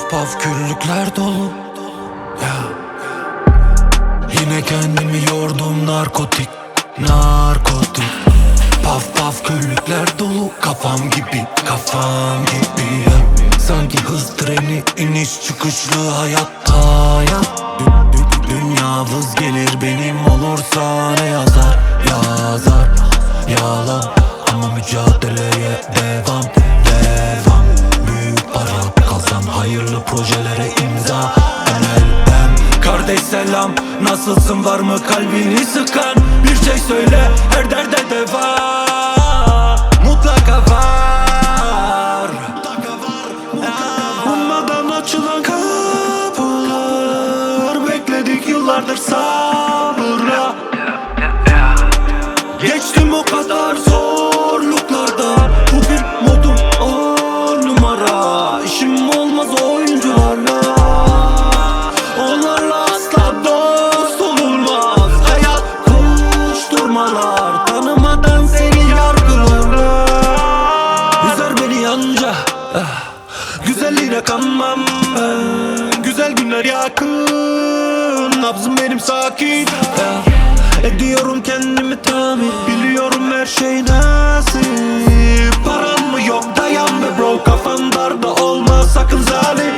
Paf paf küllükler dolu. Ya. Yine kendimi yordum narkotik Narkotik. Paf paf küllükler dolu. Kafam gibi kafam gibi ya. Sanki hız treni iniş çıkışlı hayat dü- Dünya vız gelir benim olursa ne yazar? Yazar Yalan. Ama mücadeleye Devam hayırlı projelere imza. MLM Kardeş selam nasılsın var mı kalbini sıkan? Bir şey söyle her derde deva Mutlaka var. Ummadan açılan kapılar Bekledik yıllardır sabırla Geçtim o kadar zorluklardan Güzelliğine kanmam ben. Güzel günler yakın Nabzım benim sakin. Ah, Ediyorum kendimi tamir Biliyorum her şey nasip. Param mı yok dayan be bro Kafan darda olma sakın zalim.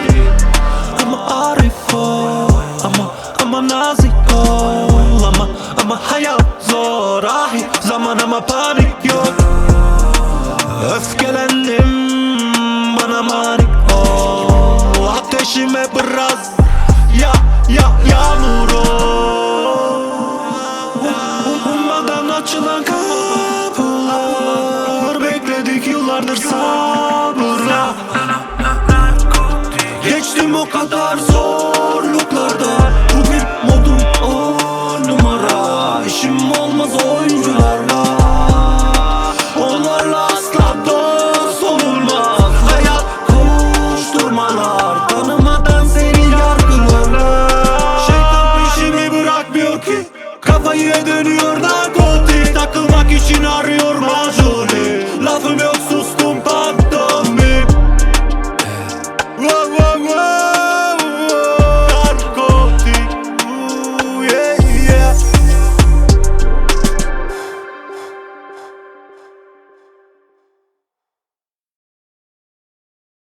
Ama arif ol Ama ama nazik ol. Ama ama hayat zor Ahi zaman ama panik yok. Öfkelendim bana mani Ateşime biraz. Ya ya yağmur Ummadan açılan kapılar Bekledik yıllardır sabırla Geçtim o kadar zorluklardan Veni ori narcotic Dacă machișina are ori majore La femeie